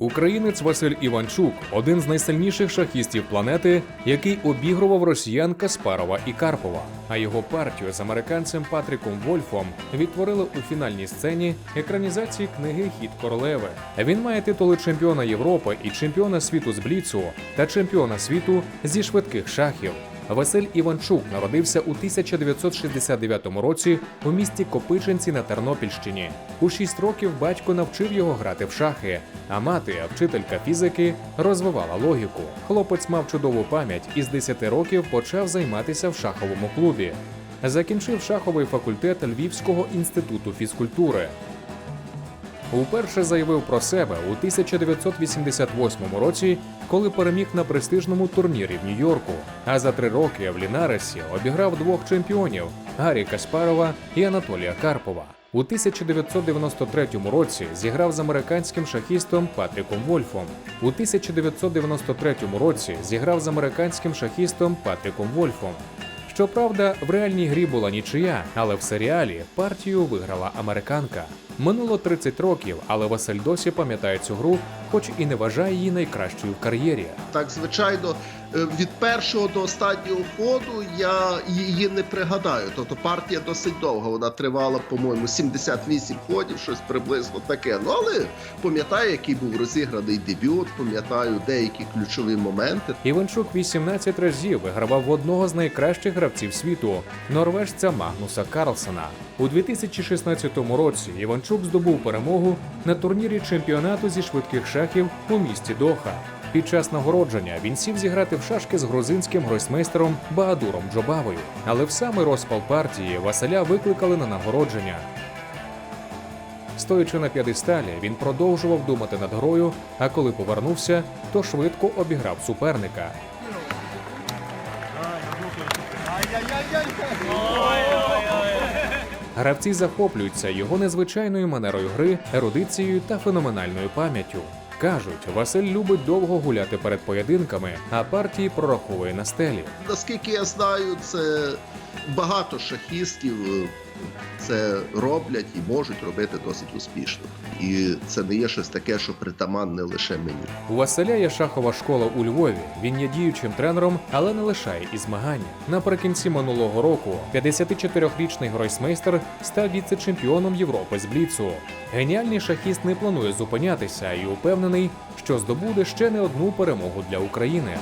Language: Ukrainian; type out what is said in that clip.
Українець Василь Іванчук один з найсильніших шахістів планети, який обігрував росіян Каспарова і Карпова. А його партію з американцем Патріком Вольфом відтворили у фінальній сцені екранізації книги Хід королеви. Він має титули чемпіона Європи і чемпіона світу з бліцу та чемпіона світу зі швидких шахів. Василь Іванчук народився у 1969 році у місті Копичинці на Тернопільщині. У 6 років батько навчив його грати в шахи, а мати, вчителька фізики, розвивала логіку. Хлопець мав чудову пам'ять і з 10 років почав займатися в шаховому клубі. Закінчив шаховий факультет Львівського інституту фізкультури. Уперше заявив про себе у 1988 році, коли переміг на престижному турнірі в Нью-Йорку. А за три роки в Лінаресі обіграв двох чемпіонів Гаррі Каспарова і Анатолія Карпова. У 1993 році зіграв з американським шахістом Патріком Вольфом. У 1993 році зіграв з американським шахістом Патріком Вольфом. Щоправда, в реальній грі була нічия, але в серіалі партію виграла американка. Минуло 30 років, але Василь досі пам'ятає цю гру, хоч і не вважає її найкращою в кар'єрі. Так, звичайно, е, від першого до останнього ходу я її не пригадаю. Тобто партія досить довга. Вона тривала, по-моєму, 78 ходів, щось приблизно таке. Ну але пам'ятаю, який був розіграний дебют, пам'ятаю деякі ключові моменти. Іванчук 18 разів вигравав в одного з найкращих гравців світу норвежця Магнуса Карлсена. У 2016 році Іванчук здобув перемогу на турнірі чемпіонату зі швидких шахів у місті Доха. Під час нагородження він сів зіграти в шашки з грузинським гройсмейстером Баадуром Джобавою. Але в самий розпал партії Василя викликали на нагородження. Стоячи на п'єдесталі, він продовжував думати над грою, а коли повернувся, то швидко обіграв суперника. Гравці захоплюються його незвичайною манерою гри, ерудицією та феноменальною пам'яттю. Кажуть, Василь любить довго гуляти перед поєдинками, а партії прораховує на стелі. Наскільки я знаю, це багато шахістів е, це роблять і можуть робити досить успішно. І це не є щось таке, що притаманне лише мені. У Василя є шахова школа у Львові. Він є діючим тренером, але не лишає і змагання. Наприкінці минулого року 54-річний гройсмейстер став віце-чемпіоном Європи з Бліцу. Геніальний шахіст не планує зупинятися і упевнений, що здобуде ще не одну перемогу для України.